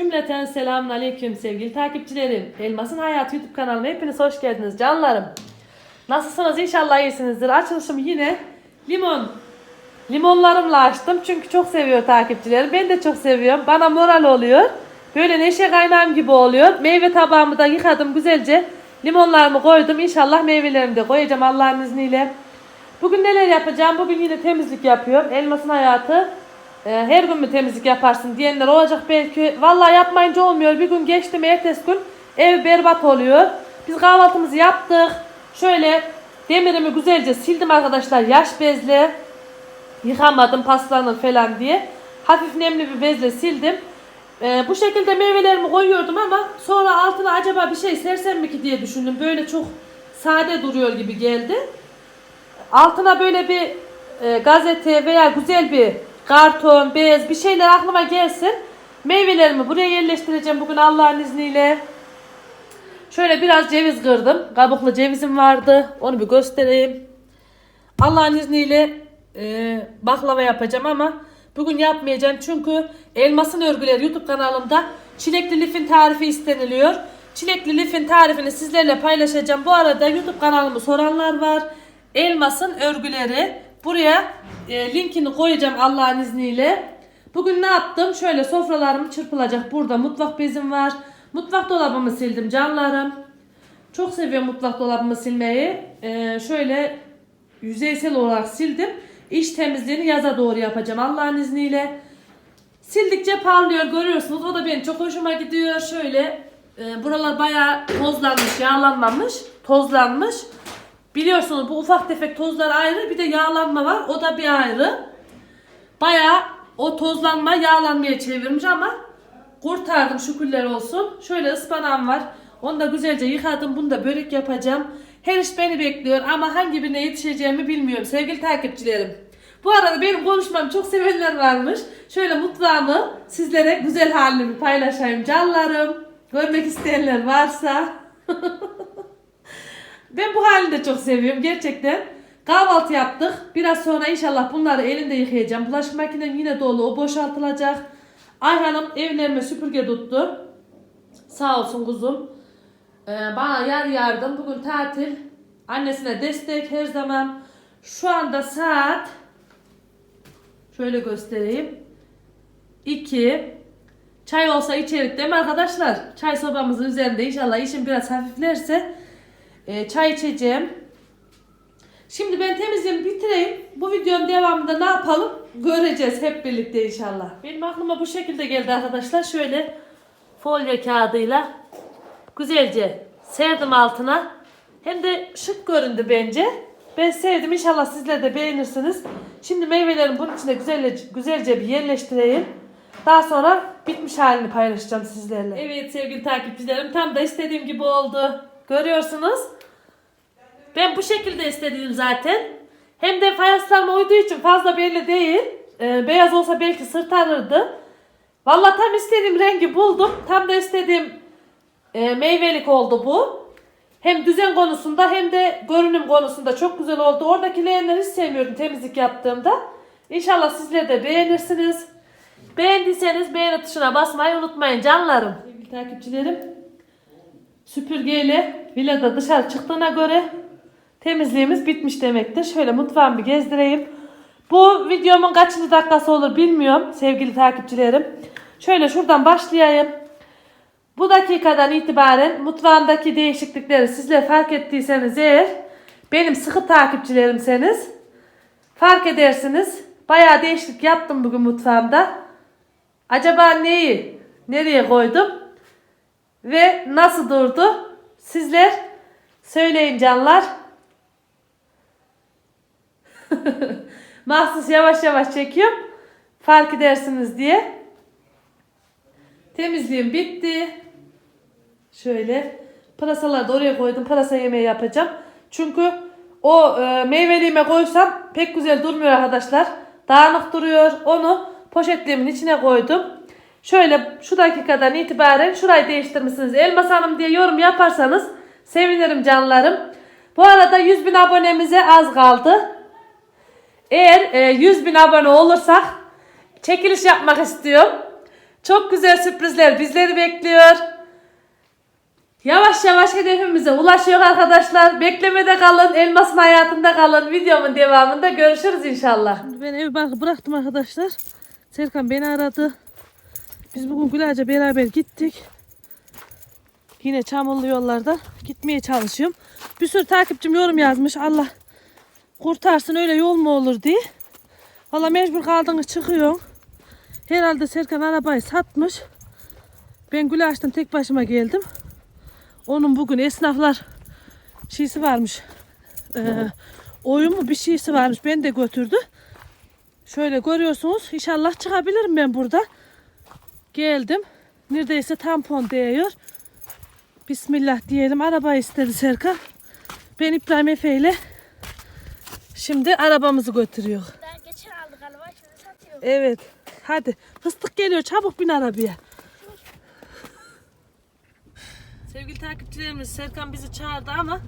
Cümleten selamun aleyküm sevgili takipçilerim. Elmas'ın Hayatı YouTube kanalıma hepiniz hoş geldiniz canlarım. Nasılsınız inşallah iyisinizdir. Açılışım yine limon. Limonlarımla açtım çünkü çok seviyor takipçilerim. Ben de çok seviyorum. Bana moral oluyor. Böyle neşe kaynağım gibi oluyor. Meyve tabağımı da yıkadım güzelce. Limonlarımı koydum. İnşallah meyvelerimi de koyacağım Allah'ın izniyle. Bugün neler yapacağım? Bugün yine temizlik yapıyorum. Elmas'ın hayatı. Ee, her gün mü temizlik yaparsın diyenler olacak belki. Vallahi yapmayınca olmuyor. Bir gün geçti mi ertesi gün ev berbat oluyor. Biz kahvaltımızı yaptık. Şöyle demirimi güzelce sildim arkadaşlar yaş bezle. Yıkamadım paslanır falan diye. Hafif nemli bir bezle sildim. Ee, bu şekilde meyvelerimi koyuyordum ama sonra altına acaba bir şey sersem mi ki diye düşündüm. Böyle çok sade duruyor gibi geldi. Altına böyle bir e, gazete veya güzel bir karton, bez bir şeyler aklıma gelsin. Meyvelerimi buraya yerleştireceğim bugün Allah'ın izniyle. Şöyle biraz ceviz kırdım. Kabuklu cevizim vardı. Onu bir göstereyim. Allah'ın izniyle e, baklava yapacağım ama bugün yapmayacağım çünkü Elmasın Örgüleri YouTube kanalımda çilekli lifin tarifi isteniliyor. Çilekli lifin tarifini sizlerle paylaşacağım. Bu arada YouTube kanalımı soranlar var. Elmasın Örgüleri. Buraya e, linkini koyacağım Allah'ın izniyle. Bugün ne yaptım? Şöyle sofralarım çırpılacak. Burada mutfak bezim var. Mutfak dolabımı sildim canlarım. Çok seviyorum mutfak dolabımı silmeyi. Ee, şöyle yüzeysel olarak sildim. İç temizliğini yaza doğru yapacağım Allah'ın izniyle. Sildikçe parlıyor görüyorsunuz. O da benim çok hoşuma gidiyor. Şöyle e, buralar bayağı tozlanmış, yağlanmamış, tozlanmış. Biliyorsunuz bu ufak tefek tozlar ayrı bir de yağlanma var. O da bir ayrı. Bayağı o tozlanma yağlanmaya çevirmiş ama kurtardım şükürler olsun. Şöyle ıspanağım var. Onu da güzelce yıkadım. Bunu da börek yapacağım. Her iş beni bekliyor ama hangi birine yetişeceğimi bilmiyorum sevgili takipçilerim. Bu arada benim konuşmamı çok sevenler varmış. Şöyle mutfağımı sizlere güzel halini paylaşayım canlarım. Görmek isteyenler varsa. Ben bu halini de çok seviyorum gerçekten. Kahvaltı yaptık. Biraz sonra inşallah bunları elinde yıkayacağım. Bulaşık makinem yine dolu. O boşaltılacak. Ayhan'ım evlerime süpürge tuttu. Sağ olsun kuzum. Ee, bana yar yardım. Bugün tatil. Annesine destek her zaman. Şu anda saat şöyle göstereyim. 2 Çay olsa içerik değil mi arkadaşlar? Çay sobamızın üzerinde inşallah işim biraz hafiflerse e, çay içeceğim. Şimdi ben temizliğimi bitireyim. Bu videonun devamında ne yapalım göreceğiz hep birlikte inşallah. Benim aklıma bu şekilde geldi arkadaşlar. Şöyle folyo kağıdıyla güzelce serdim altına. Hem de şık göründü bence. Ben sevdim. İnşallah sizler de beğenirsiniz. Şimdi meyvelerimi bunun içine güzelce, güzelce bir yerleştireyim. Daha sonra bitmiş halini paylaşacağım sizlerle. Evet sevgili takipçilerim tam da istediğim gibi oldu. Görüyorsunuz. Ben bu şekilde istedim zaten. Hem de fayanslarıma uyduğu için fazla belli değil. Ee, beyaz olsa belki sırtarırdı. Vallahi tam istediğim rengi buldum. Tam da istediğim e, meyvelik oldu bu. Hem düzen konusunda hem de görünüm konusunda çok güzel oldu. Oradaki leğenleri hiç sevmiyordum temizlik yaptığımda. İnşallah sizler de beğenirsiniz. Beğendiyseniz beğeni tuşuna basmayı unutmayın canlarım. Sevgili takipçilerim. Süpürgeyle villada dışarı çıktığına göre temizliğimiz bitmiş demektir. Şöyle mutfağımı bir gezdireyim. Bu videomun kaçıncı dakikası olur bilmiyorum sevgili takipçilerim. Şöyle şuradan başlayayım. Bu dakikadan itibaren mutfağımdaki değişiklikleri sizler fark ettiyseniz eğer benim sıkı takipçilerimseniz fark edersiniz. Bayağı değişiklik yaptım bugün mutfağımda. Acaba neyi nereye koydum ve nasıl durdu? Sizler söyleyin canlar. Mahsus yavaş yavaş çekiyorum. Fark edersiniz diye. Temizliğim bitti. Şöyle pırasaları da oraya koydum. Pırasa yemeği yapacağım. Çünkü o e, meyveliğime koysam pek güzel durmuyor arkadaşlar. Dağınık duruyor. Onu poşetliğimin içine koydum. Şöyle şu dakikadan itibaren şurayı değiştirmişsiniz. Elmas Hanım diye yorum yaparsanız sevinirim canlarım. Bu arada 100 bin abonemize az kaldı. Eğer e, 100 bin abone olursak çekiliş yapmak istiyorum. Çok güzel sürprizler bizleri bekliyor. Yavaş yavaş hedefimize ulaşıyor arkadaşlar. Beklemede kalın, elmasın hayatında kalın. Videomun devamında görüşürüz inşallah. Ben evi bıraktım arkadaşlar. Serkan beni aradı. Biz bugün Güler'ce beraber gittik. Yine çamurlu yollarda gitmeye çalışıyorum. Bir sürü takipçim yorum yazmış. Allah kurtarsın öyle yol mu olur diye. Valla mecbur kaldığınız çıkıyor. Herhalde Serkan arabayı satmış. Ben Gülaş'tan tek başıma geldim. Onun bugün esnaflar şeysi varmış. Ee, oyun mu bir şeysi varmış. Ben de götürdü. Şöyle görüyorsunuz. İnşallah çıkabilirim ben burada. Geldim. Neredeyse tampon değiyor. Bismillah diyelim. Araba istedi Serkan. Ben İbrahim Efe ile şimdi arabamızı götürüyor. Ben geçen aldık galiba şimdi satıyor. Evet. Hadi. Fıstık geliyor. Çabuk bin arabaya. Sevgili takipçilerimiz Serkan bizi çağırdı ama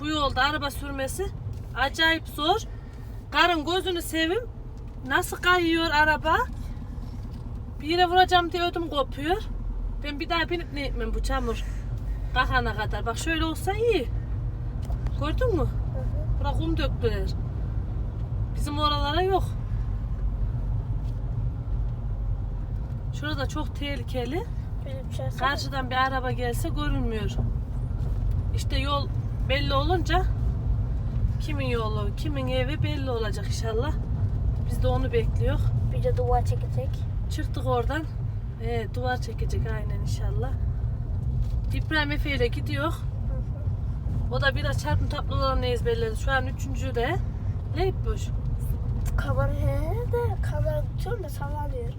bu yolda araba sürmesi acayip zor. Karın gözünü sevim. Nasıl kayıyor araba? Bir yere vuracağım diye ödüm kopuyor. Ben bir daha binip ne etmem bu çamur. Kalkana kadar. Bak şöyle olsa iyi. Gördün mü? Bura kum döktüler. Bizim oralara yok. Şurada çok tehlikeli. Bir şey. Karşıdan bir araba gelse görünmüyor. İşte yol belli olunca kimin yolu, kimin evi belli olacak inşallah. Biz de onu bekliyor. Bir de duvar çekecek. Çıktık oradan. Ee, duvar çekecek aynen inşallah. İbrahim Efe ile gidiyor. O da biraz çarpım tablolarını ezberledi. Şu an üçüncü de. Leybuş. Kamera he de kamera tutuyorum da sallanıyor.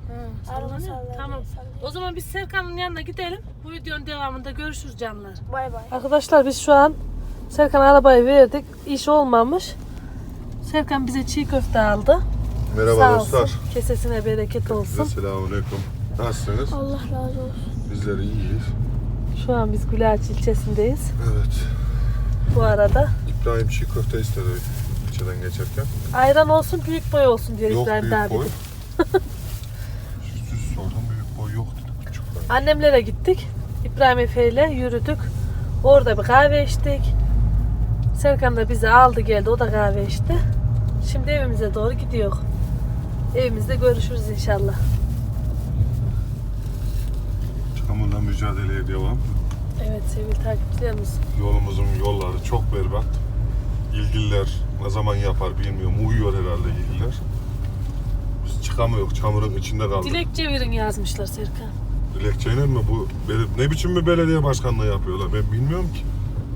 Sallanıyor. sallanıyor. Tamam. sallanıyor. O zaman biz Serkan'ın yanına gidelim. Bu videonun devamında görüşürüz canlar. Bay bay. Arkadaşlar biz şu an Serkan arabayı verdik. İş olmamış. Serkan bize çiğ köfte aldı. Merhaba Sağ dostlar. olsun. Kesesine bereket olsun. Selamun Aleyküm. Nasılsınız? Allah razı olsun. Bizler iyiyiz. Şu an biz Gülaç ilçesindeyiz. Evet. Bu arada İbrahim çiğ köfte istedi ilçeden geçerken. ayran olsun büyük boy olsun diyor Yok İbrahim büyük abi. boy. Sütsüz sordum büyük boy yok dedi küçük boy. Annemlere gittik. İbrahim Efe ile yürüdük. Orada bir kahve içtik. Serkan da bizi aldı geldi. O da kahve içti. Şimdi evimize doğru gidiyor. Evimizde görüşürüz inşallah. Çamurla mücadeleye devam. Evet sevgili takipçilerimiz. Yolumuzun yolları çok berbat. İlgililer ne zaman yapar bilmiyorum. Uyuyor herhalde ilgililer. Biz çıkamıyoruz. Çamurun içinde kaldık. Dilekçe verin yazmışlar Serkan. Dilekçeyle mi bu? Ne biçim bir belediye başkanlığı yapıyorlar ben bilmiyorum ki.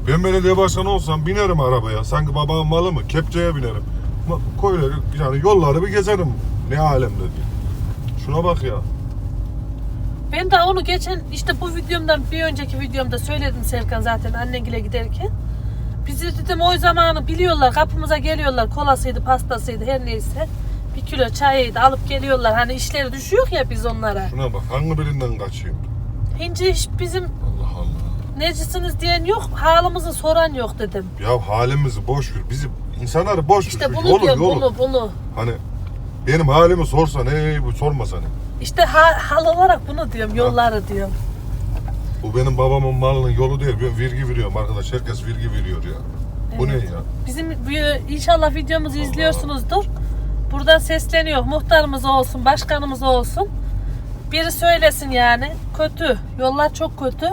Ben belediye başkanı olsam binerim arabaya. Sanki babamın malı mı? Kepçeye binerim. Koyları yani yolları bir gezerim. Ne alemde diye. Şuna bak ya. Ben de onu geçen işte bu videomdan bir önceki videomda söyledim Serkan zaten annengile giderken. Bizi dedim o zamanı biliyorlar kapımıza geliyorlar kolasıydı pastasıydı her neyse. Bir kilo çayıydı alıp geliyorlar hani işleri düşüyor ya biz onlara. Şuna bak. Hangi birinden kaçayım? Hinci hiç bizim Allah Allah. necisiniz diyen yok halimizi soran yok dedim. Ya halimizi boş ver. Bizi insanları boş ver. İşte bunu diyorum bunu bunu. Hani benim halimi sorsa ne bu sormasa ne. İşte ha- hal olarak bunu diyorum yolları diyorum. Bu benim babamın malının yolu değil. Ben vergi veriyorum arkadaş. Herkes vergi veriyor ya. Bu ne Evet. ya? Bizim bu- inşallah videomuzu izliyorsunuzdur. Buradan sesleniyor. Muhtarımız olsun, başkanımız olsun. Biri söylesin yani. Kötü. Yollar çok kötü.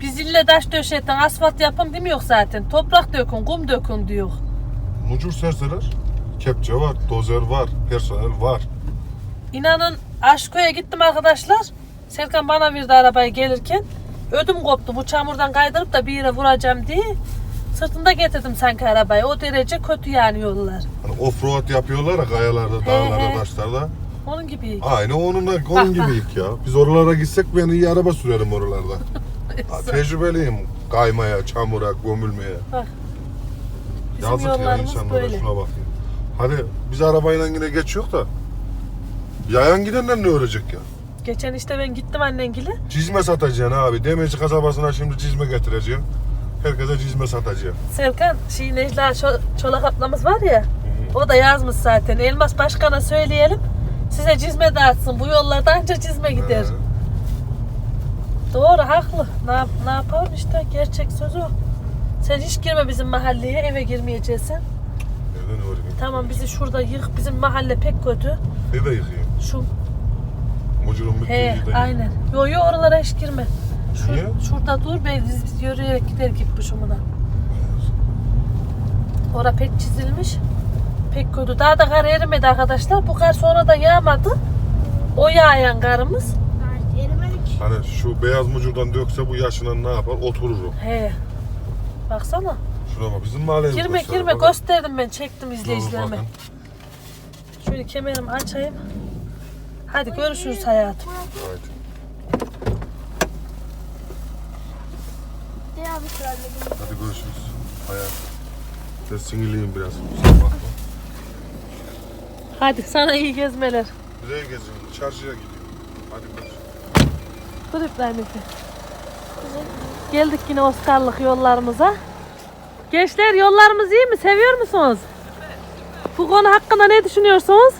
Biz ille taş döşetin, asfalt yapın demiyor zaten. Toprak dökün, kum dökün diyor. Mucur serseler. Kepçe var, dozer var, personel var. İnanın Aşko'ya gittim arkadaşlar. Serkan bana verdi arabayı gelirken. Ödüm koptu bu çamurdan kaydırıp da bir yere vuracağım diye. Sırtında getirdim sanki arabayı. O derece kötü yani yollar. Hani offroad yapıyorlar ya kayalarda, dağlarda, he. taşlarda. Onun gibi. Aynı onunla, onun Bak, bak. gibiyik ya. Biz oralara gitsek ben iyi araba sürerim oralarda. Ha, tecrübeliyim kaymaya, çamura, gömülmeye. Bizim Yazık ya insanlara böyle. şuna bak. Ya. Hadi biz arabayla yine geçiyor da. Yayan gidenler ne öğrenecek ya? Geçen işte ben gittim annengile. Cizme satacaksın abi. Demeci kasabasına şimdi cizme getireceksin. Herkese cizme satacaksın. Serkan, şey Necla Ço- Çolak ablamız var ya. O da yazmış zaten. Elmas Başkan'a söyleyelim. Size cizme dağıtsın. Bu yollarda anca cizme gider. He. Doğru haklı. Ne, yap, ne yapalım işte gerçek sözü o. Sen hiç girme bizim mahalleye eve girmeyeceksin. Var? Tamam bizi şurada yık. Bizim mahalle pek kötü. Ne de yıkayım? Şu Mucurun bittiği he aynen. Yo yo oralara hiç girme. Şu, Niye? şurada dur be biz, biz yürüyerek gider gibi şumuna. Ora pek çizilmiş. Pek kötü. Daha da kar erimedi arkadaşlar. Bu kar sonradan yağmadı. O yağan karımız. Hani şu beyaz mucurdan dökse bu yaşına ne yapar? Oturur o. He. Baksana. Şuna bak bizim mahalleye Girme göster. girme Bakın. gösterdim ben çektim izleyicilerime. bakın. Şöyle kemerimi açayım. Hadi görüşürüz hayatım. Haydi. De abi şöyle. Hadi görüşürüz. Hayat. Ben sinirliyim biraz. Kusura bakma. Hadi sana iyi gezmeler. Nereye geziyorum? Çarşıya gidiyorum. Hadi görüşürüz. Dur İbrahim Efe. Geldik yine Oscar'lık yollarımıza. Gençler yollarımız iyi mi? Seviyor musunuz? Bu konu hakkında ne düşünüyorsunuz?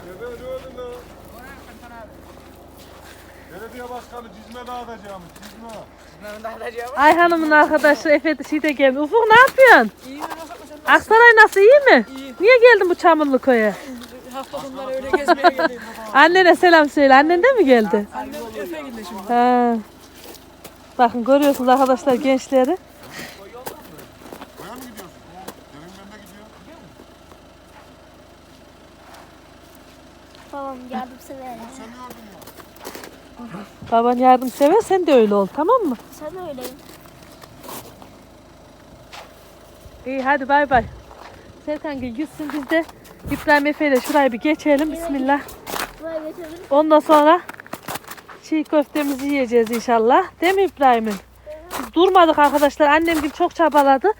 Belediye başkanı cizme dağıtacağım. Cizme. Ayhan'ımın arkadaşı Efe şey de geldi. Ufuk ne yapıyorsun? Aksaray nasıl iyi mi? Niye geldin bu çamurlu köye? Hafta sonları öyle gezmeye. Annene selam söyle. Annen de mi geldi? Annem Efe şimdi. Ha. Bakın görüyorsunuz arkadaşlar gençleri. Babam yardımsever. Sen gördün ya? Baban yardımsever sen de öyle ol tamam mı? Sen öyleyim. İyi hadi bay bay. Serkan gel gitsin biz de İbrahim Efe ile şurayı bir geçelim. Bismillah. Buraya getirelim. Ondan sonra çiğ köftemizi yiyeceğiz inşallah. Değil mi İbrahim'in? Biz durmadık arkadaşlar. Annem gibi çok çabaladı.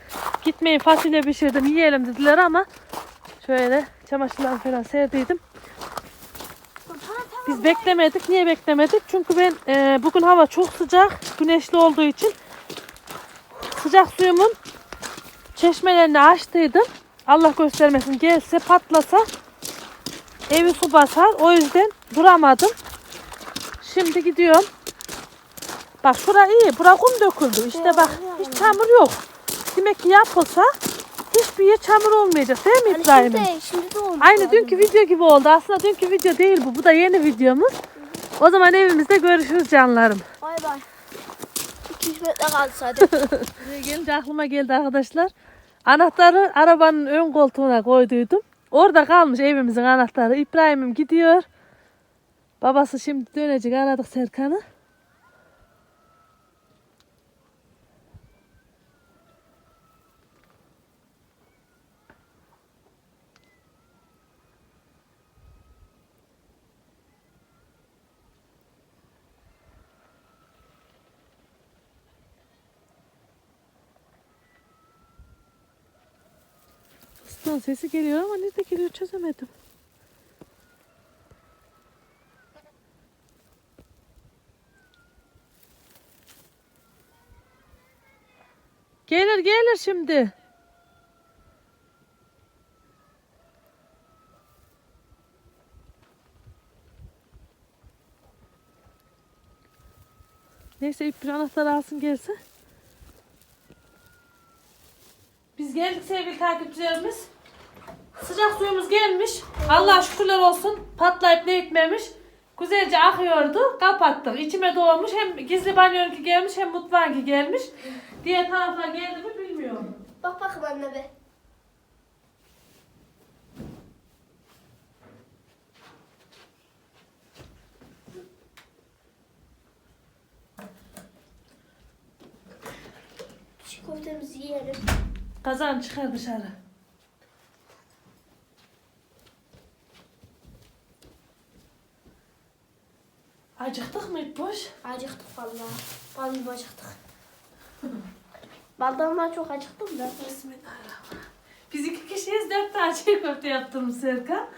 Gitmeyin fasulye pişirdim yiyelim dediler ama şöyle çamaşırlar falan serdiydim. Biz beklemedik. Niye beklemedik? Çünkü ben e, bugün hava çok sıcak. Güneşli olduğu için sıcak suyumun çeşmelerini açtıydım. Allah göstermesin gelse patlasa evi su basar. O yüzden duramadım. Şimdi gidiyorum. Bak şura iyi. Bura kum döküldü. İşte bak hiç çamur yok. Demek ki yapılsa hiçbir yer çamur olmayacak değil mi İbrahim'im? şimdi, şimdi de oldu. Aynı dünkü video gibi oldu. Aslında dünkü video değil bu. Bu da yeni videomuz. O zaman evimizde görüşürüz canlarım. Bay bay. 200 metre kaldı sadece. Gelince aklıma geldi arkadaşlar. Anahtarı arabanın ön koltuğuna koyduydum. Orada kalmış evimizin anahtarı. İbrahim'im gidiyor. Babası şimdi dönecek. Aradık Serkan'ı. Fıstığın sesi geliyor ama nerede geliyor çözemedim. Gelir gelir şimdi. Neyse ip bir anahtar alsın gelse. Biz geldik sevgili takipçilerimiz. Sıcak suyumuz gelmiş. Allah şükürler olsun. Patlayıp ne etmemiş. Güzelce akıyordu. Kapattık. İçime doğmuş. Hem gizli banyonki gelmiş hem mutfağınki gelmiş. Diğer taraflar geldi mi bilmiyorum. Bak bakın anne be. Köftemizi yiyelim. Kazan çıkar dışarı. Acıktık mı boş? Acıktık vallahi. Gibi acıktık. Baldan ben çok acıktım da. Bismillahirrahmanirrahim. Biz iki kişiyiz dört tane çiğ köfte yaptım Serkan.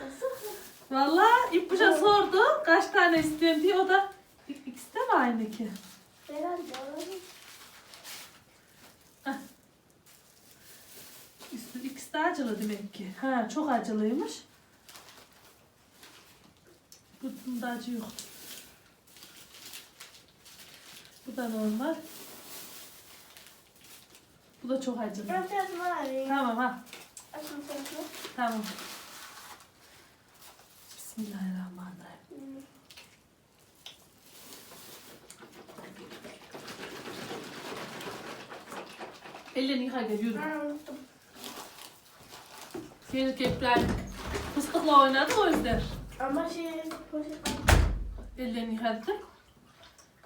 Valla İpuş'a sordu kaç tane istiyorsun diye o da İk- ikisi de mi aynı ki? Herhalde. Üstü, ikisi de acılı demek ki. Ha çok acılıymış. Bu, Bunda acı yok. Bu da normal. Bu da çok acı. Ben biraz var ya. Tamam ha. Açın tarafı. Tamam. Bismillahirrahmanirrahim. Ellerini yıka gel yürü. Ben unuttum. Senin kepler fıstıkla oynadı o yüzden. Ama şey poşet. Ellerini yıkadı.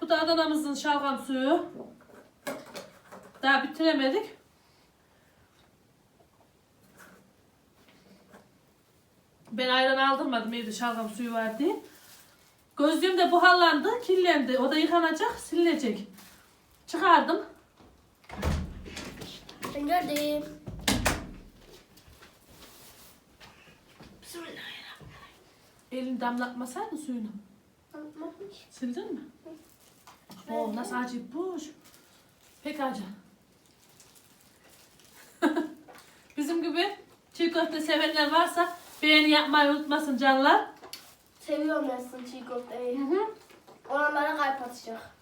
Bu da Adana'mızın şalgam suyu. Daha bitiremedik. Ben ayran aldırmadım evde şalgam suyu var diye. Gözlüğüm de buharlandı, kirlendi. O da yıkanacak, silinecek. Çıkardım. Ben gördüm. Bismillahirrahmanirrahim. Elini damlatmasaydın suyunu. Anlatmadım ki. Sildin mi? Oo, nasıl acıymış. Pek acı. Bizim gibi çiğ köfte sevenler varsa beğeni yapmayı unutmasın canlar. Seviyorum aslında çiğ köfteyi. Hı hı. Onlara kalp atacak.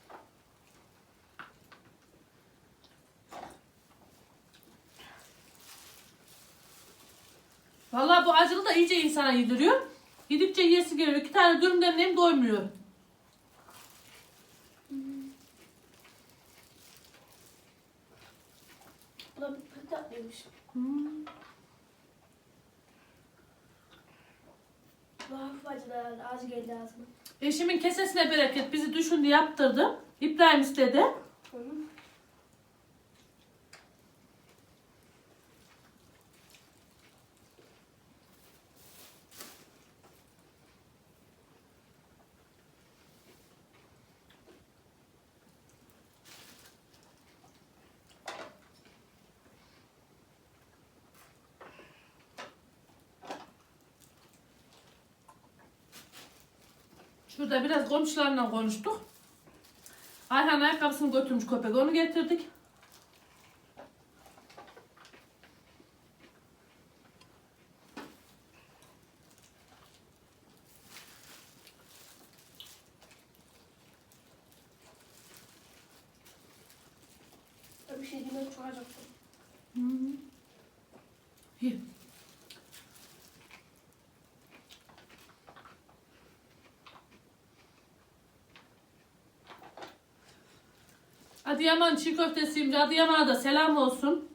Vallahi bu acılı da iyice insana yediriyor. Yedikçe yesi geliyor. İki tane dürüm demleyeyim doymuyor. Da bir tatlıymış. Hmm. Bu hafif herhalde. Az geldi ağzıma. Eşimin kesesine bereket bizi düşündü yaptırdı. İbrahim istedi. Hı Şurada biraz komşularla konuştuk. Ayhan ayakkabısını götürmüş köpek onu getirdik. Bir şey diyeyim çok acıktım. Ye. Adıyaman çiğ köftesiyim. Adıyaman'a da selam olsun.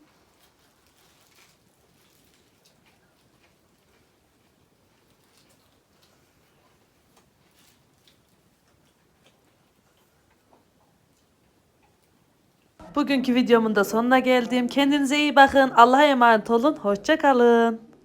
Bugünkü videomun da sonuna geldim. Kendinize iyi bakın. Allah'a emanet olun. Hoşça kalın.